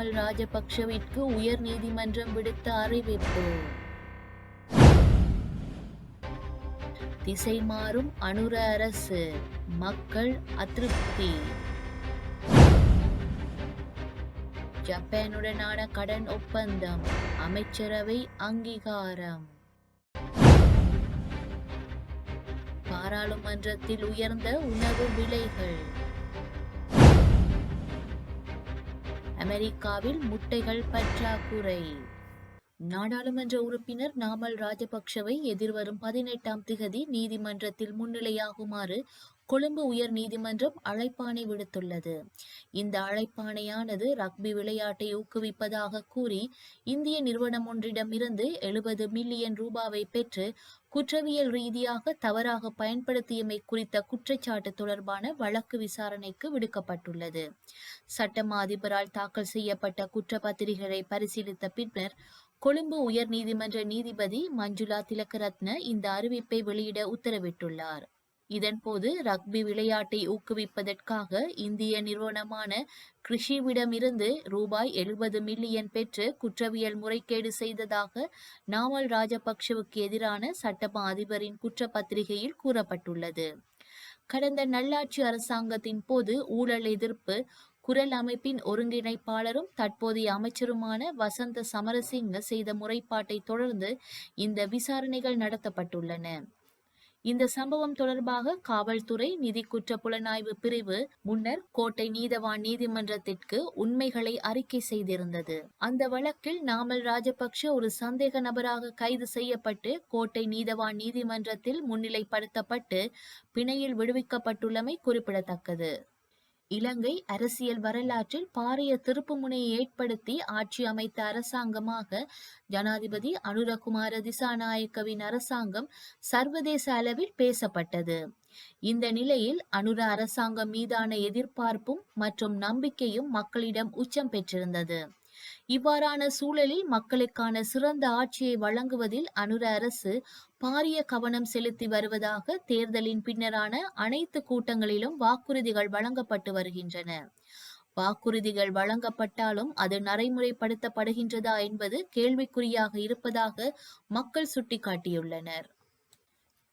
நாமல் ராஜபக்ஷவிற்கு உயர் நீதிமன்றம் விடுத்த அறிவிப்பு. திசை மாறும் அனுர அரசு. மக்கள் அதிருப்தி. ஜப்பானுடனான கடன் ஒப்பந்தம். அமைச்சரவை அங்கீகாரம். பாராளுமன்றத்தில் உயர்ந்த உணவு விலைகள். அமெரிக்காவில் முட்டைகள் பற்றாக்குறை. நாடாளுமன்ற உறுப்பினர் நாமல் ராஜபக்ஷவை எதிர்வரும் பதினெட்டாம் திகதி நீதிமன்றத்தில் முன்னிலையாகுமாறு கொழும்பு உயர் நீதிமன்றம் அழைப்பாணை விடுத்துள்ளது. இந்த அழைப்பாணையானது ரக்பி விளையாட்டை ஊக்குவிப்பதாக கூறி இந்திய நிறுவனம் ஒன்றிடமிருந்து எழுபது மில்லியன் ரூபாவை பெற்று குற்றவியல் ரீதியாக தவறாக பயன்படுத்தியமை குறித்த குற்றச்சாட்டு தொடர்பான வழக்கு விசாரணைக்கு விடுக்கப்பட்டுள்ளது. சட்டமா அதிபரால் தாக்கல் செய்யப்பட்ட குற்றப்பத்திரிகைகளை பரிசீலித்த பின்னர் கொழும்பு உயர் நீதிமன்ற நீதிபதி மஞ்சுளா திலகரத்ன இந்த அறிவிப்பை வெளியிட உத்தரவிட்டுள்ளார். இதன்போது ரக்பி விளையாட்டை ஊக்குவிப்பதற்காக இந்திய நிறுவனமான கிருஷிவிடமிருந்து ரூபாய் எழுபது மில்லியன் பெற்று குற்றவியல் முறைகேடு செய்ததாக நாமல் ராஜபக்ஷவுக்கு எதிரான சட்டமா அதிபரின் குற்றப்பத்திரிகையில் கூறப்பட்டுள்ளது. கடந்த நல்லாட்சி அரசாங்கத்தின் போது ஊழல் எதிர்ப்பு குரல் அமைப்பின் ஒருங்கிணைப்பாளரும் தற்போதைய அமைச்சருமான வசந்த சமரசிங்க செய்த முறைப்பாட்டை தொடர்ந்து இந்த விசாரணைகள் நடத்தப்பட்டுள்ளன. இந்த சம்பவம் தொடர்பாக காவல்துறை நிதி குற்ற புலனாய்வு பிரிவு முன்னர் கோட்டை நீதவான் நீதிமன்றத்திற்கு உண்மைகளை அறிக்கை செய்திருந்தது. அந்த வழக்கில் நாமல் ராஜபக்ஷ ஒரு சந்தேக நபராக கைது செய்யப்பட்டு கோட்டை நீதவான் நீதிமன்றத்தில் முன்னிலைப்படுத்தப்பட்டு பிணையில் விடுவிக்கப்பட்டுள்ளமை குறிப்பிடத்தக்கது. இலங்கை அரசியல் வரலாற்றில் பாரிய திருப்புமுனையை ஏற்படுத்தி ஆட்சி அமைத்த அரசாங்கமாக ஜனாதிபதி அனுரகுமார திசாநாயக்கவின் அரசாங்கம் சர்வதேச அளவில் பேசப்பட்டது. இந்த நிலையில் அனுர அரசாங்கம் மீதான எதிர்பார்ப்பும் மற்றும் நம்பிக்கையும் மக்களிடம் உச்சம் பெற்றிருந்தது. இவ்வாறான சூழலில் மக்களுக்கான சிறந்த ஆட்சியை வழங்குவதில் அனுர அரசு பாரிய கவனம் செலுத்தி வருவதாக தேர்தலின் பின்னரான அனைத்து கூட்டங்களிலும் வாக்குறுதிகள் வழங்கப்பட்டு வருகின்றன. வாக்குறுதிகள் வழங்கப்பட்டாலும் அது நடைமுறைப்படுத்தப்படுகின்றதா என்பது கேள்விக்குறியாக இருப்பதாக மக்கள் சுட்டிக்காட்டியுள்ளனர்.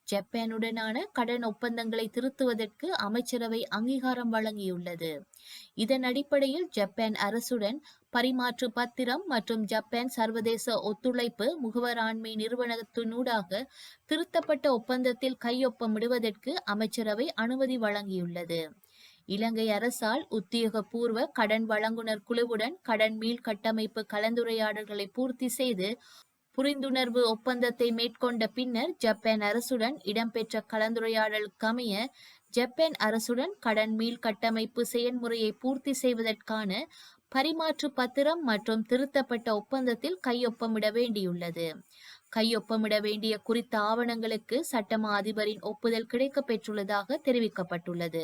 ஜப்பானுடனான கடன் ஒப்பந்தங்களை திருத்துவதற்கு அமைச்சரவை அங்கீகாரம் வழங்கியுள்ளது. இதன் அடிப்படையில் ஜப்பான் அரசுடன் பரிமாற்று பத்திரம் மற்றும் ஜப்பான் சர்வதேச ஒத்துழைப்பு முகவராண்மை நிறுவனத்தினூடாக திருத்தப்பட்ட ஒப்பந்தத்தில் கையொப்பமிடுவதற்கு அமைச்சரவை அனுமதி வழங்கியுள்ளது. இலங்கை அரசால் உத்தியோகபூர்வ கடன் வழங்குனர் குழுவுடன் கடன் மீள் கட்டமைப்பு கலந்துரையாடல்களை பூர்த்தி செய்து புரிந்துணர்வு ஒப்பந்தத்தை மேற்கொண்ட பின்னர் ஜப்பான் அரசுடன் இடம்பெற்ற கலந்துரையாடலுக்கமைய ஜப்பான் அரசுடன் கடன் மீள் கட்டமைப்பு செயல்முறையை பூர்த்தி செய்வதற்கான பரிமாற்று பத்திரம் மற்றும் திருத்தப்பட்ட ஒப்பந்தத்தில் கையொப்பமிட வேண்டியுள்ளது. கையொப்பமிட வேண்டிய குறித்த ஆவணங்களுக்கு சட்டமா அதிபரின் ஒப்புதல் கிடைக்கப் பெற்றுள்ளதாக தெரிவிக்கப்பட்டுள்ளது.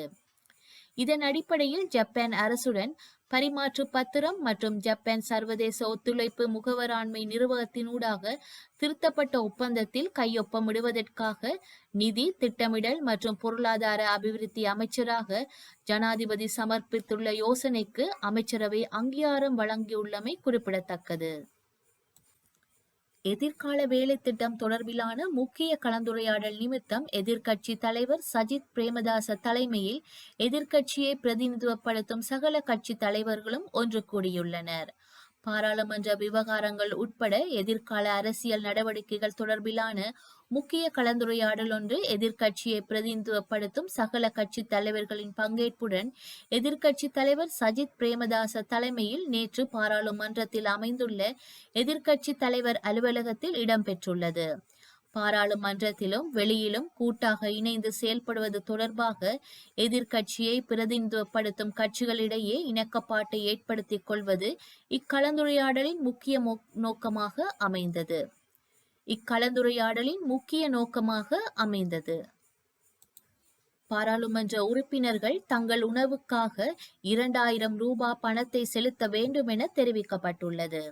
இதன் அடிப்படையில் ஜப்பான் அரசுடன் பரிமாற்று பத்திரம் மற்றும் ஜப்பான் சர்வதேச ஒத்துழைப்பு முகவராண்மை நிறுவனத்தினூடாக திருத்தப்பட்ட ஒப்பந்தத்தில் கையொப்பமிடுவதற்காக நிதி திட்டமிடல் மற்றும் பொருளாதார அபிவிருத்தி அமைச்சராக ஜனாதிபதி சமர்ப்பித்துள்ள யோசனைக்கு அமைச்சரவை அங்கீகாரம் வழங்கியுள்ளமை குறிப்பிடத்தக்கது. எதிர்கால வேலை திட்டம் தொடர்பிலான முக்கிய கலந்துரையாடல் நிமித்தம் எதிர்க்கட்சி தலைவர் சஜித் பிரேமதாச தலைமையில் எதிர்க்கட்சியை பிரதிநிதித்துவப்படுத்தும் சகல கட்சி தலைவர்களும் ஒன்று கூடியுள்ளனர். பாராளுமன்ற விவகாரங்கள் உட்பட எதிர்கால அரசியல் நடவடிக்கைகள் தொடர்பிலான முக்கிய கலந்துரையாடல் ஒன்று எதிர்க்கட்சியை பிரதிநிதித்துவப்படுத்தும் சகல கட்சி தலைவர்களின் பங்கேற்புடன் எதிர்க்கட்சி தலைவர் சஜித் பிரேமதாச தலைமையில் நேற்று பாராளுமன்றத்தில் அமைந்துள்ள எதிர்க்கட்சி தலைவர் அலுவலகத்தில் இடம்பெற்றுள்ளது. பாராளுமன்றத்திலும் வெளியிலும் கூட்டாக இணைந்து செயல்படுவது தொடர்பாக எதிர்க்கட்சியை பிரதிநிதித்துவப்படுத்தும் கட்சிகளிடையே இணக்கப்பாட்டை ஏற்படுத்திக் கொள்வது இக்கலந்துரையாடலின் முக்கிய நோக்கமாக அமைந்தது. இக்கலந்துரையாடலின் முக்கிய நோக்கமாக அமைந்தது. பாராளுமன்ற உறுப்பினர்கள் தங்கள் உணவுக்காக இரண்டாயிரம் ரூபாய் பணத்தை செலுத்த வேண்டும் என தெரிவிக்கப்பட்டுள்ளது.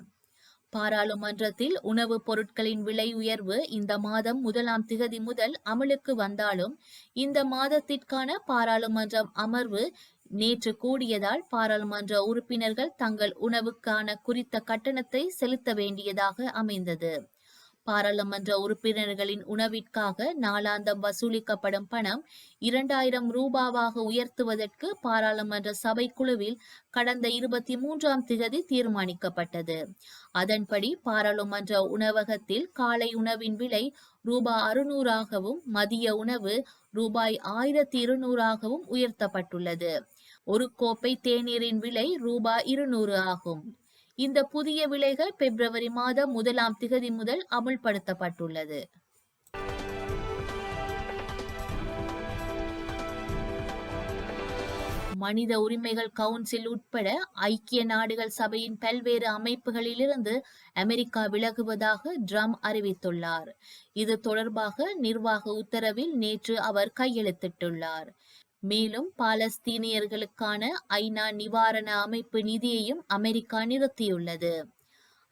பாராளுமன்றத்தில் உணவுப் பொருட்களின் விலை உயர்வு இந்த மாதம் முதலாம் திகதி முதல் அமலுக்கு வந்தாலும் இந்த மாதத்திற்கான பாராளுமன்றம் அமர்வு நேற்று கூடியதால் பாராளுமன்ற உறுப்பினர்கள் தங்கள் உணவுக்கான குறித்த கட்டணத்தை செலுத்த வேண்டியதாக அமைந்தது. பாராளுமன்ற உறுப்பினர்களின் உணவிற்காக நாளாந்தம் வசூலிக்கப்படும் பணம் இரண்டாயிரம் ரூபாவாக உயர்த்துவதற்கு பாராளுமன்ற சபை குழுவில் கடந்த இருபத்தி மூன்றாம் திகதி தீர்மானிக்கப்பட்டது. அதன்படி பாராளுமன்ற உணவகத்தில் காலை உணவின் விலை ரூபாய் அறுநூறாகவும் மதிய உணவு ரூபாய் ஆயிரத்தி இருநூறாகவும் உயர்த்தப்பட்டுள்ளது. ஒரு கோப்பை தேநீரின் விலை ரூபாய் இருநூறு ஆகும். இந்த புதிய விலைகள் பிப்ரவரி மாதம் முதலாம் திகதி முதல் அமுல்படுத்தப்பட்டுள்ளது. மனித உரிமைகள் கவுன்சில் உட்பட ஐக்கிய நாடுகள் சபையின் பல்வேறு அமைப்புகளிலிருந்து அமெரிக்கா விலகுவதாக ட்ரம் அறிவித்துள்ளார். இது தொடர்பாக நிர்வாக உத்தரவில் நேற்று அவர் கையெழுத்திட்டுள்ளார். மேலும் பாலஸ்தீனியர்களுக்கான ஐநா நிவாரண அமைப்பு நிதியையும் அமெரிக்கா நிறுத்தியுள்ளது.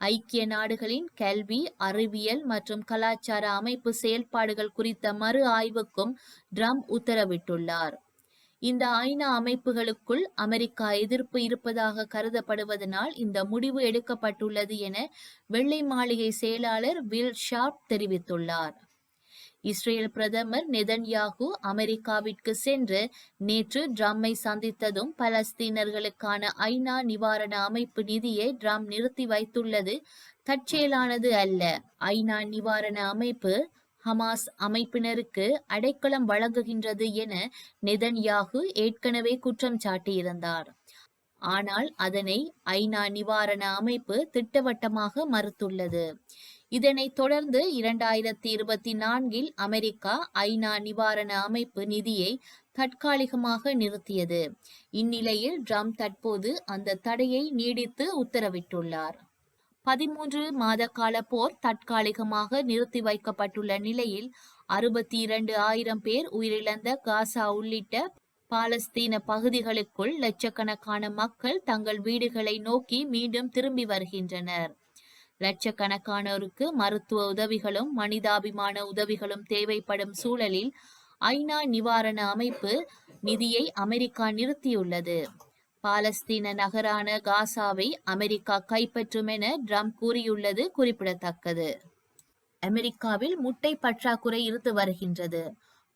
ஐக்கிய நாடுகளின் கல்வி அறிவியல் மற்றும் கலாச்சார அமைப்பு செயல்பாடுகள் குறித்த மறு ஆய்வுக்கும் ட்ரம்ப் உத்தரவிட்டுள்ளார். இந்த ஐநா அமைப்புகளுக்குள் அமெரிக்கா எதிர்ப்பு இருப்பதாக கருதப்படுவதனால் இந்த முடிவு எடுக்கப்பட்டுள்ளது என வெள்ளை மாளிகை செயலாளர் வில் ஷார்ப் தெரிவித்துள்ளார். இஸ்ரேல் பிரதமர் நெதன்யாகு அமெரிக்காவிற்கு சென்று நேற்று ட்ரம்மை சந்தித்ததும் பலஸ்தீனர்களுக்கான ஐநா நிவாரண அமைப்பு நிதியை ட்ரம் நிறுத்தி வைத்துள்ளது. தற்செயலானது அல்ல. ஐநா நிவாரண அமைப்பு ஹமாஸ் அமைப்பினருக்கு அடைக்கலம் வழங்குகின்றது என நெதன்யாகு ஏற்கனவே குற்றம் சாட்டியிருந்தார். ஆனால் அதனை ஐநா நிவாரண அமைப்பு திட்டவட்டமாக மறுத்துள்ளது. இதனைத் தொடர்ந்து இரண்டாயிரத்தி இருபத்தி நான்கில் அமெரிக்கா ஐநா நிவாரண அமைப்பு நிதியை தற்காலிகமாக நிறுத்தியது. இந்நிலையில் ட்ரம்ப் தற்போது அந்த தடையை நீடித்து உத்தரவிட்டுள்ளார். பதிமூன்று மாத கால போர் தற்காலிகமாக நிறுத்தி வைக்கப்பட்டுள்ள நிலையில் அறுபத்தி இரண்டு ஆயிரம் பேர் உயிரிழந்த காசா உள்ளிட்ட பாலஸ்தீன பகுதிகளுக்குள் லட்சக்கணக்கான மக்கள் தங்கள் வீடுகளை நோக்கி மீண்டும் திரும்பி வருகின்றனர். லட்சக்கணக்கானோருக்கு மருத்துவ உதவிகளும் மனிதாபிமான உதவிகளும் தேவைப்படும் சூழலில் ஐநா நிவாரண அமைப்பு நிதியை அமெரிக்கா நிறுத்தியுள்ளது. பாலஸ்தீன நகரான காசாவை அமெரிக்கா கைப்பற்றும் என ட்ரம்ப் கூறியுள்ளது குறிப்பிடத்தக்கது. அமெரிக்காவில் முட்டை பற்றாக்குறை இருந்து வருகின்றது.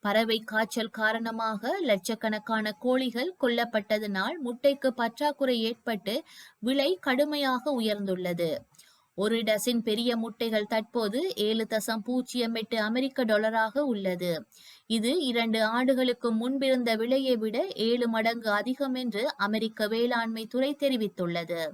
பறவை காய்ச்சல் காரணமாக லட்சக்கணக்கான கோழிகள் கொல்லப்பட்டதனால் முட்டைக்கு பற்றாக்குறை ஏற்பட்டு விலை கடுமையாக உயர்ந்துள்ளது. ஒரு டசின் பெரிய முட்டைகள் தற்போது ஏழு தசம் பூஜ்ஜியம் எட்டு அமெரிக்க டாலராக உள்ளது. இது இரண்டு ஆண்டுகளுக்கு முன்பிருந்த விலையை விட ஏழு மடங்கு அதிகம் என்று அமெரிக்க வேளாண்மை துறை தெரிவித்துள்ளது.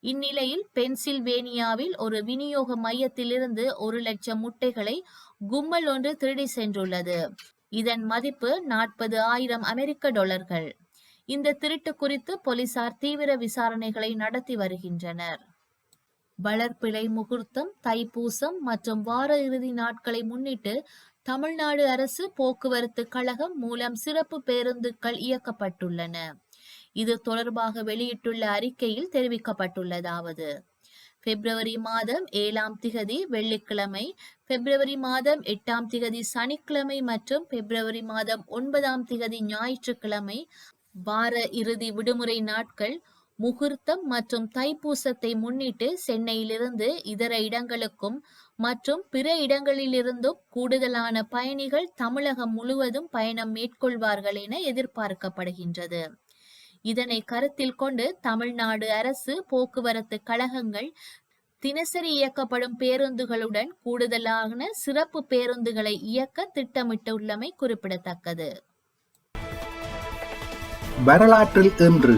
இந்நிலையில் பென்சில்வேனியாவில் ஒரு விநியோக மையத்திலிருந்து ஒரு லட்சம் முட்டைகளை கும்பல் ஒன்று திருடி சென்றுள்ளது. இதன் மதிப்பு நாற்பது ஆயிரம் அமெரிக்க டாலர்கள். இந்த திருட்டு குறித்து போலீசார் தீவிர விசாரணைகளை நடத்தி வருகின்றனர். வளர்ப்பிழை முகூர்த்தம் தைப்பூசம் மற்றும் வார இறுதி நாட்களை முன்னிட்டு தமிழ்நாடு அரசு போக்குவரத்து கழகம் மூலம் சிறப்பு பேருந்துகள் இயக்கப்பட்டுள்ளன. இது தொடர்பாக வெளியிட்டுள்ள அறிக்கையில் தெரிவிக்கப்பட்டுள்ளதாவது. பிப்ரவரி மாதம் ஏழாம் திகதி வெள்ளிக்கிழமை பிப்ரவரி மாதம் எட்டாம் திகதி சனிக்கிழமை மற்றும் பிப்ரவரி மாதம் ஒன்பதாம் திகதி ஞாயிற்றுக்கிழமை வார இறுதி விடுமுறை நாட்கள் முகூர்த்தம் மற்றும் தைப்பூசத்தை முன்னிட்டு சென்னையிலிருந்து இதர இடங்களுக்கும் மற்றும் பிற இடங்களிலிருந்தும் கூடுதலான பயணிகள் தமிழகம் முழுவதும் பயணம் மேற்கொள்வார்கள் என எதிர்பார்க்கப்படுகின்றது. இதனை கருத்தில் கொண்டு தமிழ்நாடு அரசு போக்குவரத்து கழகங்கள் தினசரி இயக்கப்படும் பேருந்துகளுடன் கூடுதலான சிறப்பு பேருந்துகளை இயக்க திட்டமிட்டுள்ளமை குறிப்பிடத்தக்கது. வரலாற்றில் இன்று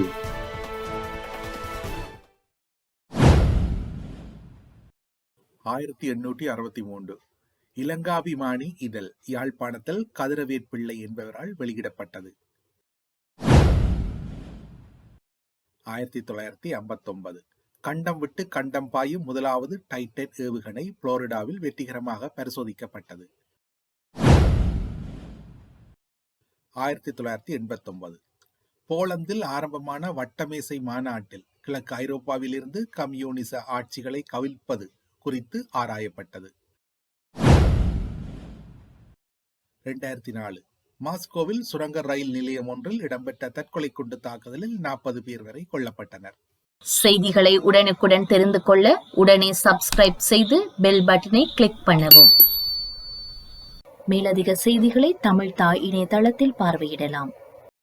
ஆயிரத்தி எண்ணூற்றி அறுபத்தி மூன்று. இலங்காபிமானி இதழ் யாழ்ப்பாணத்தில் கதிரவேற்பிள்ளை என்பவரால் வெளியிடப்பட்டது. ஆயிரத்தி தொள்ளாயிரத்தி ஐம்பத்தொன்பது. கண்டம் விட்டு கண்டம் பாயும் முதலாவது டைட்டன் ஏவுகணை புளோரிடாவில் வெற்றிகரமாக பரிசோதிக்கப்பட்டது. ஆயிரத்தி தொள்ளாயிரத்தி எண்பத்தொன்பது. போலந்தில் ஆரம்பமான வட்டமேசை மாநாட்டில் கிழக்கு ஐரோப்பாவிலிருந்து கம்யூனிச ஆட்சிகளை கவிழ்ப்பது குறித்து ஆராயப்பட்டது. இரண்டாயிரத்தி நாலு மாஸ்கோவில் சுரங்க ரயில் நிலையம் ஒன்றில் இடம்பெற்ற தற்கொலை குண்டு தாக்குதலில் நாற்பது பேர் வரை கொல்லப்பட்டனர். செய்திகளை உடனுக்குடன் தெரிந்து கொள்ள உடனே சப்ஸ்கிரைப் செய்து பெல் பட்டனை கிளிக் பண்ணவும். மேலதிக செய்திகளை தமிழ் தாய் இணையதளத்தில் பார்வையிடலாம்.